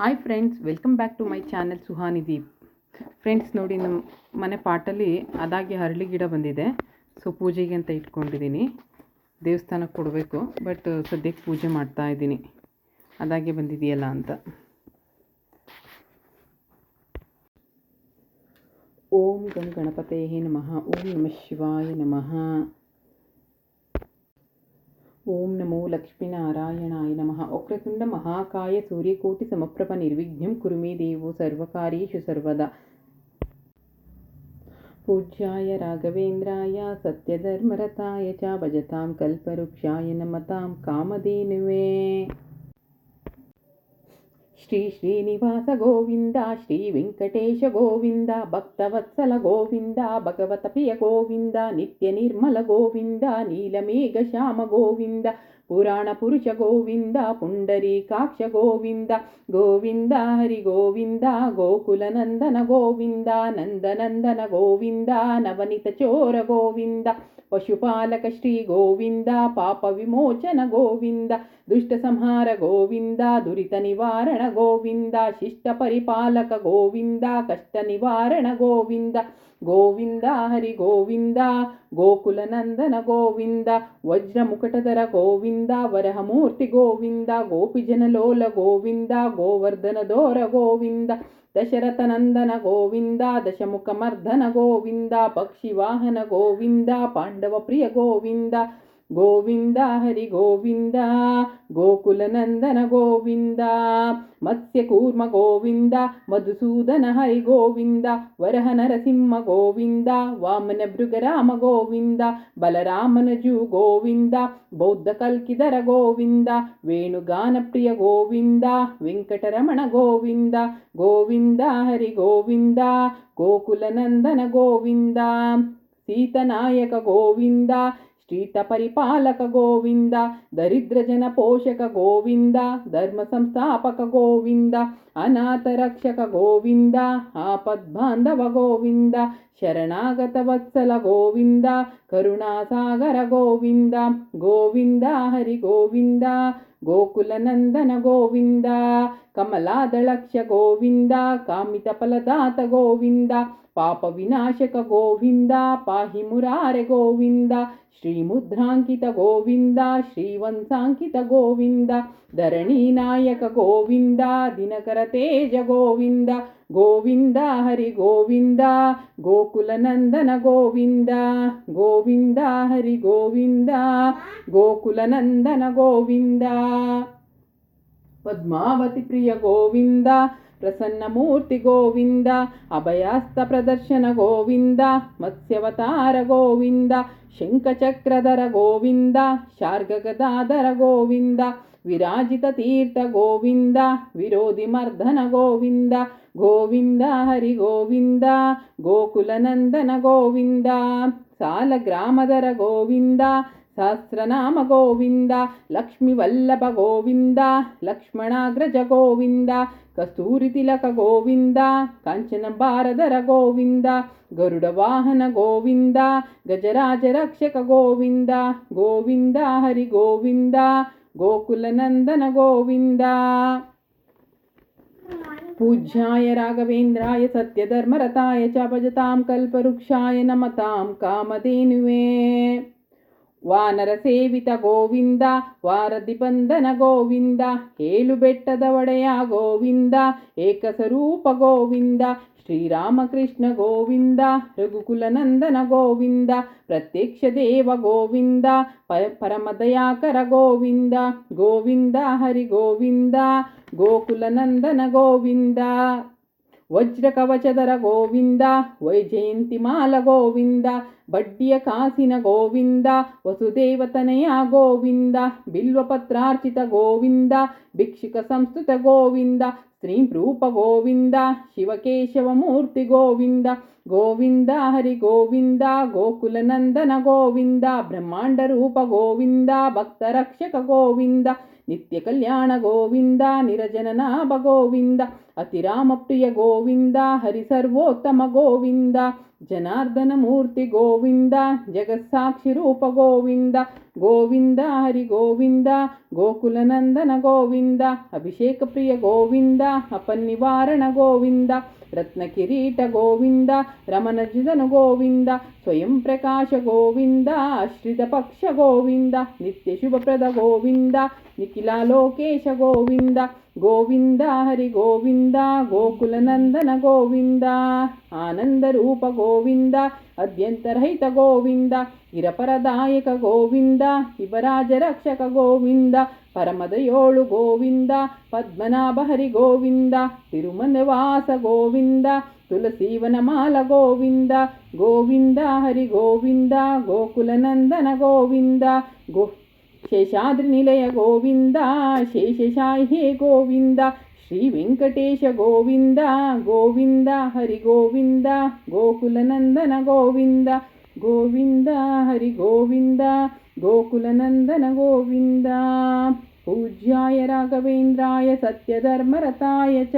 Hi friends welcome back to my channel Suhanideep friends ನೋಡಿ ನಮ್ಮ ಮನೆ ಪಾಟಲ್ಲಿ ಅದಾಗಿ ಹರಳಿ ಗಿಡ ಬಂದಿದೆ. ಸೊ ಪೂಜೆಗೆ ಅಂತ ಇಟ್ಕೊಂಡಿದ್ದೀನಿ. ದೇವಸ್ಥಾನಕ್ಕೆ ಕೊಡಬೇಕು ಬಟ್ ಸದ್ಯಕ್ಕೆ ಪೂಜೆ ಮಾಡ್ತಾ ಇದ್ದೀನಿ. ಅದಾಗೆ ಬಂದಿದೆಯಲ್ಲ ಅಂತ. ಓಂ ಗಂ ಗಣಪತೇ ನಮಃ. ಓಂ ನಮಃ ಶಿವಾಯ ನಮಃ. ಓಂ ನಮೋ లక్ష్మీనారాయణాయ నమ వక్రతుండ మహాకాయ సూర్యకోటి సమప్రభ నిర్విఘ్నం కురుమే దేవో సర్వకార్యేషు సర్వదా పూజ్యాయ రాఘవేంద్రాయ సత్యధర్మరతాయ చ భజతాం కల్పవృక్షాయ నమతాం కామధేనువే శ్రీ శ్రీనివాస గోవింద శ్రీ వెంకటేశ గోవింద భక్తవత్సల గోవింద భగవత ప్రియ గోవింద నిత్య నిర్మల గోవింద నీలమేఘ శ్యామ గోవింద ಗೋವಿಂದ ಪುರಾಣ ಪುರುಷ ಗೋವಿಂದ ಪುಂಡರೀಕಾಕ್ಷ ಗೋವಿಂದ ಗೋವಿಂದ ಹರಿ ಗೋವಿಂದ ಗೋಕುಲ ನಂದನ ಗೋವಿಂದ ನಂದನಂದನ ಗೋವಿಂದ ನವನಿತ ಚೋರ ಗೋವಿಂದ ಪಶುಪಾಲಕ ಶ್ರೀ ಗೋವಿಂದ ಪಾಪ ವಿಮೋಚನ ಗೋವಿಂದ ದುಷ್ಟ ಸಂಹಾರ ಗೋವಿಂದ ದುರಿತ ನಿವಾರಣ ಗೋವಿಂದ ಶಿಷ್ಟ ಪರಿಪಾಲಕ ಗೋವಿಂದ ಕಷ್ಟ ನಿವಾರಣ ಗೋವಿಂದ ಗೋವಿಂದ, ಹರಿ ಗೋವಿಂದ, ಗೋಕುಲ ನಂದನ ಗೋವಿಂದ ವಜ್ರ ಮುಕಟಧರ ಗೋವಿಂದ, ವರಹಮೂರ್ತಿ ಗೋವಿಂದ ಗೋಪಿಜನಲೋಲ ಗೋವಿಂದ, ಗೋವರ್ಧನ ದೋರ ಗೋವಿಂದ, ದಶರಥ ನಂದನ ಗೋವಿಂದ, ದಶಮುಖ ಮರ್ದನ ಗೋವಿಂದ ಪಕ್ಷಿ ವಾಹನ ಗೋವಿಂದ, ಪಾಂಡವ ಪ್ರಿಯ ಗೋವಿಂದ ಗೋವಿಂದ ಹರಿ ಗೋವಿಂದ ಗೋಕುಲ ನಂದನ ಗೋವಿಂದ ಮತ್ಸ್ಯ ಕೂರ್ಮ ಗೋವಿಂದ ಮಧುಸೂದನ ಹರಿ ಗೋವಿಂದ ವರಹ ನರಸಿಂಹ ಗೋವಿಂದ ವಾಮನ ಭೃಗರಾಮ ಗೋವಿಂದ ಬಲರಾಮನಜು ಗೋವಿಂದ ಬೌದ್ಧ ಕಲ್ಕಿದರ ಗೋವಿಂದ ವೇಣುಗಾನ ಪ್ರಿಯ ಗೋವಿಂದ ವೆಂಕಟರಮಣ ಗೋವಿಂದ ಗೋವಿಂದ ಹರಿ ಗೋವಿಂದ ಗೋಕುಲ ನಂದನ ಗೋವಿಂದ ಸೀತನಾಯಕ ಗೋವಿಂದ ಶ್ರೀತ ಪರಿಪಾಲಕ ಗೋವಿಂದ ದರಿದ್ರ ಜನ ಪೋಷಕ ಗೋವಿಂದ ಧರ್ಮ ಸಂಸ್ಥಾಪಕ ಗೋವಿಂದ ಅನಾಥ ರಕ್ಷಕ ಗೋವಿಂದ ಆಪದ್ಬಾಂಧವ ಗೋವಿಂದ ಶರಣಾಗತ ವತ್ಸಲ ಗೋವಿಂದ ಕರುಣಾಸಾಗರ ಗೋವಿಂದ ಗೋವಿಂದ ಹರಿ ಗೋವಿಂದ ಗೋಕುಲ ನಂದನ ಗೋವಿಂದ ಕಮಲಾದಳಕ್ಷ ಗೋವಿಂದ, ಕಾಮಿತ ಫಲದಾತ ಗೋವಿಂದ, ಪಾಪ ವಿನಾಶಕ ಗೋವಿಂದ, ಪಾಹಿ ಮುರಾರೆ ಗೋವಿಂದ ಶ್ರೀಮುದ್ರಾಂಕಿತ ಗೋವಿಂದ ಶ್ರೀವಂಸಾಂಕಿತ ಗೋವಿಂದ, ಧರಣಿ ನಾಯಕ ಗೋವಿಂದ, ದಿನಕರ ತೇಜ ಗೋವಿಂದ ಗೋವಿಂದ ಹರಿ ಗೋವಿಂದ, ಗೋಕುಲ ನಂದನ ಗೋವಿಂದ ಗೋವಿಂದ ಹರಿ ಗೋವಿಂದ, ಗೋಕುಲ ನಂದನ ಗೋವಿಂದ. ಪದ್ಮಾವತಿ ಪ್ರಿಯ ಗೋವಿಂದ, ಪ್ರಸನ್ನ ಮೂರ್ತಿ ಗೋವಿಂದ ಅಭಯಾಸ್ತ ಪ್ರದರ್ಶನ ಗೋವಿಂದ, ಮತ್ಸ್ಯವತಾರ ಗೋವಿಂದ, ಶಂಖಚಕ್ರಧರ ಗೋವಿಂದ, ಶಾರ್ಗಗದಾಧರ ಗೋವಿಂದ, ವಿರಾಜಿತ ತೀರ್ಥ ಗೋವಿಂದ, ವಿರೋಧಿ ಮರ್ದನ ಗೋವಿಂದ ಗೋವಿಂದ ಹರಿ ಗೋವಿಂದ ಗೋಕುಲನಂದನ ಗೋವಿಂದ, ಸಾಲ ಗ್ರಾಮದರ ಗೋವಿಂದ ಸಹಸ್ರನಾಮ ಗೋವಿಂದ ಲಕ್ಷ್ಮಿ ವಲ್ಲಭ ಗೋವಿಂದ ಲಕ್ಷ್ಮಣಾಗ್ರಜ ಗೋವಿಂದ ಕಸ್ತೂರಿ ತಿಲಕ ಗೋವಿಂದ ಕಾಂಚನ ಬಾರದರ ಗೋವಿಂದ ಗರುಡ ವಾಹನ ಗೋವಿಂದ ಗಜರಾಜ ರಕ್ಷಕ ಗೋವಿಂದ ಗೋವಿಂದ ಹರಿ ಗೋವಿಂದ ಗೋಕುಲ ನಂದನ ಗೋವಿಂದ पूज्याय राघवेन्द्राय सत्यधर्मरताय च भजतां कल्पवृक्षाय नमतां कामधेनुवे ವಾನರ ಸೇವಿತ ಗೋವಿಂದ, ವಾರದಿ ಬಂಧನ ಗೋವಿಂದ ಏಳು ಬೆಟ್ಟದ ಒಡೆಯ ಗೋವಿಂದ, ಏಕಸ್ವರೂಪ ಗೋವಿಂದ, ಶ್ರೀರಾಮಕೃಷ್ಣ ಗೋವಿಂದ ರಘುಕುಲನಂದನ ಗೋವಿಂದ, ಪ್ರತ್ಯಕ್ಷ ದೇವ ಗೋವಿಂದ ಪರಮದಯಾಕರ ಗೋವಿಂದ ಗೋವಿಂದ ಹರಿ ಗೋವಿಂದ ಗೋಕುಲನಂದನ ಗೋವಿಂದ. ವಜ್ರ ಕವಚದರ ಗೋವಿಂದ ವೈಜಯಂತಿಮಾಲ ಗೋವಿಂದ ಬಡ್ಡಿಯ ಕಾಸಿನ ಗೋವಿಂದ ವಸುದೇವತನೆಯ ಗೋವಿಂದ ಬಿಲ್ವಪತ್ರಾರ್ಚಿತ ಗೋವಿಂದ ಭಿಕ್ಷುಕ ಸಂಸ್ಕೃತ ಗೋವಿಂದ ಸ್ತ್ರೀಂ ರೂಪ ಗೋವಿಂದ ಶಿವಕೇಶವ ಮೂರ್ತಿ ಗೋವಿಂದ ಗೋವಿಂದ ಹರಿ ಗೋವಿಂದ ಗೋಕುಲ ನಂದನ ಗೋವಿಂದ ಬ್ರಹ್ಮಾಂಡ ರೂಪ ಗೋವಿಂದ ಭಕ್ತ ರಕ್ಷಕ ಗೋವಿಂದ ನಿತ್ಯ ಕಲ್ಯಾಣ ಗೋವಿಂದ ನಿರಜನನಾಭ ಗೋವಿಂದ, ಅತಿರಾಮಪ್ರಿಯ ಗೋವಿಂದ, ಹರಿ ಸರ್ವೋತ್ತಮ ಗೋವಿಂದ, ಜನಾರ್ದನ ಮೂರ್ತಿ ಗೋವಿಂದ, ಜಗತ್ಸಾಕ್ಷಿ ರೂಪ ಗೋವಿಂದ ಗೋವಿಂದ ಹರಿ ಗೋವಿಂದ ಗೋಕುಲನಂದನ ಗೋವಿಂದ ಅಭಿಷೇಕ ಪ್ರಿಯ ಗೋವಿಂದ ಅಪನಿವಾರಣ ಗೋವಿಂದ ರತ್ನ ಕಿರೀಟ ಗೋವಿಂದ ರಮಣಜಿದನು ಗೋವಿಂದ ಸ್ವಯಂ ಪ್ರಕಾಶ ಗೋವಿಂದ ಆಶ್ರಿತ ಪಕ್ಷ ಗೋವಿಂದ ನಿತ್ಯ ಶುಭಪ್ರದ ಗೋವಿಂದ ನಿಖಿಲ ಲೋಕೇಶ ಗೋವಿಂದ ಗೋವಿಂದ ಹರಿ ಗೋವಿಂದ ಗೋಕುಲನಂದನ ಗೋವಿಂದ ಆನಂದ ರೂಪ ಗೋವಿಂದ ಅದ್ಯಂತರಹಿತ ಗೋವಿಂದ ಇರಪರದಾಯಕ ಗೋವಿಂದ ಶಿವರಾಜ ರಕ್ಷಕ ಗೋವಿಂದ, ಪರಮದಯೋಳು ಗೋವಿಂದ, ಪದ್ಮನಾಭಹರಿ ಗೋವಿಂದ, ತಿರುಮನವಾಸ ಗೋವಿಂದ ತುಳಸೀವನ ಮಾಲ ಗೋವಿಂದ ಗೋವಿಂದ ಹರಿ ಗೋವಿಂದ, ಗೋಕುಲನಂದನ ಗೋವಿಂದ, ಗೋ ಶೇಷಾದ್ರಿ ನಿಲಯ ಗೋವಿಂದ ಶೇಷಶಾಹಿ ಗೋವಿಂದ ಶ್ರೀ ವೆಂಕಟೇಶ ಗೋವಿಂದ ಗೋವಿಂದ ಹರಿ ಗೋವಿಂದ ಗೋಕುಲನಂದನ ಗೋವಿಂದ ಗೋವಿಂದ ಹರಿ ಗೋವಿಂದ ಗೋಕುಲನಂದನ ಗೋವಿಂದ ಪೂಜ್ಯಾಯ ರಾಘವೇಂದ್ರಾಯ ಸತ್ಯಧರ್ಮರತಾಯ ಚ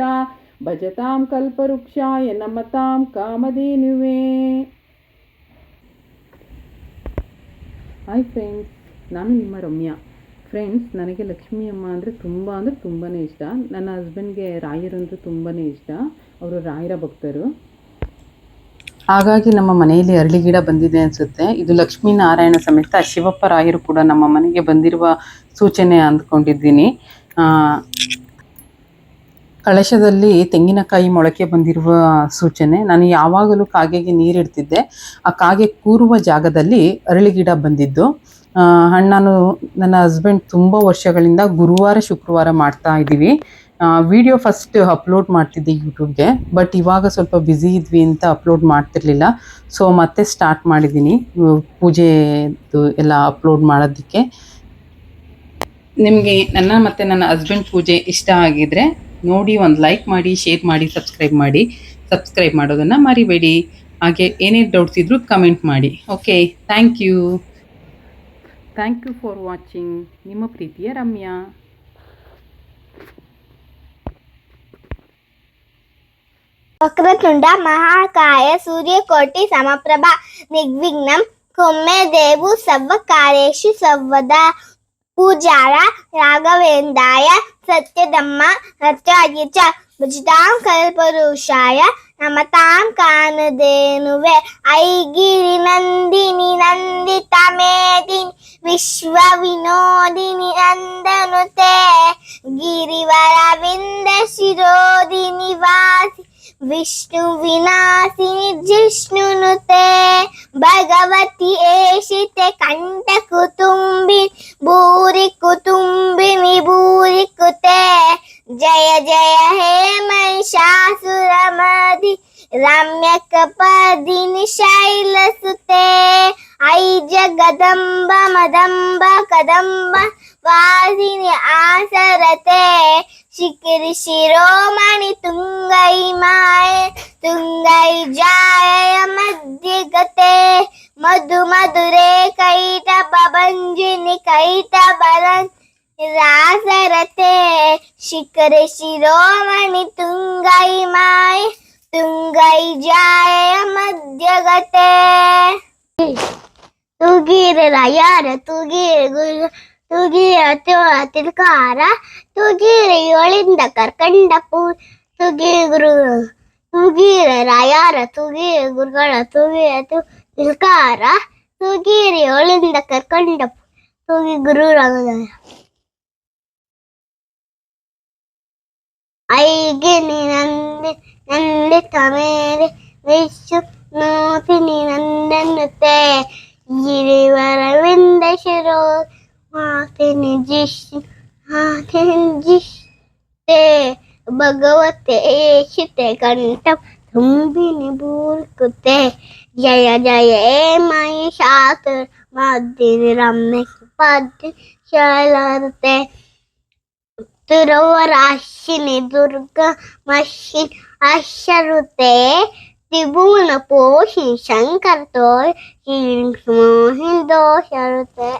ಭಜತಾಂ ಕಲ್ಪವೃಕ್ಷಾಯ ನಮತಾಂ ಕಾಮಧೇನುವೆ ಹಾಯ್ ಫ್ರೆಂಡ್ಸ್ ನಾನು ನಿಮ್ಮ ರಮ್ಯಾ ಫ್ರೆಂಡ್ಸ್ ನನಗೆ ಲಕ್ಷ್ಮೀ ಅಮ್ಮ ಅಂದರೆ ತುಂಬ ಅಂದರೆ ತುಂಬಾ ಇಷ್ಟ. ನನ್ನ ಹಸ್ಬೆಂಡ್ಗೆ ರಾಯರಂತೂ ತುಂಬಾ ಇಷ್ಟ. ಅವರು ರಾಯರ ಭಕ್ತರು. ಹಾಗಾಗಿ ನಮ್ಮ ಮನೆಯಲ್ಲಿ ಅರಳಿ ಗಿಡ ಬಂದಿದೆ ಅನಿಸುತ್ತೆ. ಇದು ಲಕ್ಷ್ಮೀನಾರಾಯಣ ಸಮೇತ ಶಿವಪ್ಪ ರಾಯರು ಕೂಡ ನಮ್ಮ ಮನೆಗೆ ಬಂದಿರುವ ಸೂಚನೆ ಅಂದ್ಕೊಂಡಿದ್ದೀನಿ. ಕಳಶದಲ್ಲಿ ತೆಂಗಿನಕಾಯಿ ಮೊಳಕೆ ಬಂದಿರುವ ಸೂಚನೆ. ನಾನು ಯಾವಾಗಲೂ ಕಾಗೆಗೆ ನೀರಿಡ್ತಿದ್ದೆ. ಆ ಕಾಗೆ ಕೂರುವ ಜಾಗದಲ್ಲಿ ಅರಳಿ ಗಿಡ ಬಂದಿದ್ದು. ಅಣ್ಣನು ನನ್ನ ಹಸ್ಬೆಂಡ್ ತುಂಬ ವರ್ಷಗಳಿಂದ ಗುರುವಾರ, ಶುಕ್ರವಾರ ಮಾಡ್ತಾ ಇದ್ದೀವಿ. ವಿಡಿಯೋ ಫಸ್ಟ್ ಅಪ್ಲೋಡ್ ಮಾಡ್ತಿದ್ದೆ ಯೂಟ್ಯೂಬ್ಗೆ ಬಟ್ ಇವಾಗ ಸ್ವಲ್ಪ ಬ್ಯುಸಿ ಇದ್ವಿ ಅಂತ ಅಪ್ಲೋಡ್ ಮಾಡ್ತಿರ್ಲಿಲ್ಲ. ಸೊ ಮತ್ತೆ ಸ್ಟಾರ್ಟ್ ಮಾಡಿದ್ದೀನಿ ಪೂಜೆದು ಎಲ್ಲ ಅಪ್ಲೋಡ್ ಮಾಡೋದಕ್ಕೆ. ನಿಮಗೆ ನನ್ನ ಮತ್ತು ನನ್ನ ಹಸ್ಬೆಂಡ್ ಪೂಜೆ ಇಷ್ಟ ಆಗಿದ್ರೆ ನೋಡಿ, ಒಂದು ಲೈಕ್ ಮಾಡಿ ಶೇರ್ ಮಾಡಿ ಸಬ್ಸ್ಕ್ರೈಬ್ ಮಾಡಿ. ಸಬ್ಸ್ಕ್ರೈಬ್ ಮಾಡೋದನ್ನು ಮರಿಬೇಡಿ. ಹಾಗೆ ಏನೇ ಡೌಟ್ಸ್ ಇದ್ದರೂ ಕಮೆಂಟ್ ಮಾಡಿ. Okay thank you thank you for watching ನಿಮ್ಮ ಪ್ರೀತಿಯ ರಮ್ಯಾ ವಕ್ರತುಂಡ ಮಹಾಕಾಯ ಸೂರ್ಯಕೋಟಿ ಸಮಪ್ರಭ ನಿರ್ವಿಘ್ನಂ ಕೊಮ್ಮೆ ದೇವು ಸರ್ವ ಕಾರ್ಯೇಷು ಸರ್ವದ ಪೂಜಾರ ರಾಘವೇಂದ್ರಾಯ ಸತ್ಯಧಮ್ಮ ರಚಾಯ ಚ ಭುಜತಾಂ ಕಲ್ಪರುಷಾಯ ನಮತಾಂ ಕಾನದೇನುವೆ ಐಗಿರಿ ನಂದಿನಿ ನಂದಿತ ಮೇದಿನಿ విశ్వ వినోదిని నందనుతే గిరివర వింద శిరోది నివాసి విష్ణు వినాశిని జిష్ణునుతే భగవతి ఏషితే కంఠ కుటుంబి భూరి కుటుంబిని భూరి కుతే జయ జయ హే మహిషాసురమది రమ్యక పదిని శైలసుతే ऐज गदम्ब मदम्ब कदम्ब वासिनि आसरते। शिखिरि शिरोमणि तुंगई माय तुंगई जाय मध्यगते। मधु मधुरे कैट पबञ्जिनि कैट बलन् रासरते शिखरि शिरोमणि तुङ्गै माय, तुङ्गै जाय मध्यगते। Peace. தூகிரு ஐயார தூகிரு குரு. தூகிர தூரத்தில் கார. தூகிரை ஒளிந்த கற்கண்ட பூ. துகிர குரு. தூகிர ராயார தூகிர குருகர தூகிர தூக்கார தூகிரை ஒளிந்த கற்கண்ட தூகி குரு ஐகினி நந்தி நந்தி தமிழ் விஷ்ணு நூத்தினி ಭಗವತೆ ಏಷಿತೆ ಕಂಠ ತುಂಬಿನಿ ಬೂರ್ಕುತೆ ಜಯ ಜಯ ಮಹಿಷಾಸುರ ಮದ್ದಿನಿ ರಮ್ಯ ಪದ್ಯ ಶೈಲತೆ ತುರವರಾಶಿನಿ ದುರ್ಗ ಮಶಿ ಅಶರುತೆ ತ್ರಿಭುವನ ಪೋಷಿ ಶಂಕರ ತೋಯ್ ಮೋಹಿನ್ ದೋಷರುತೆ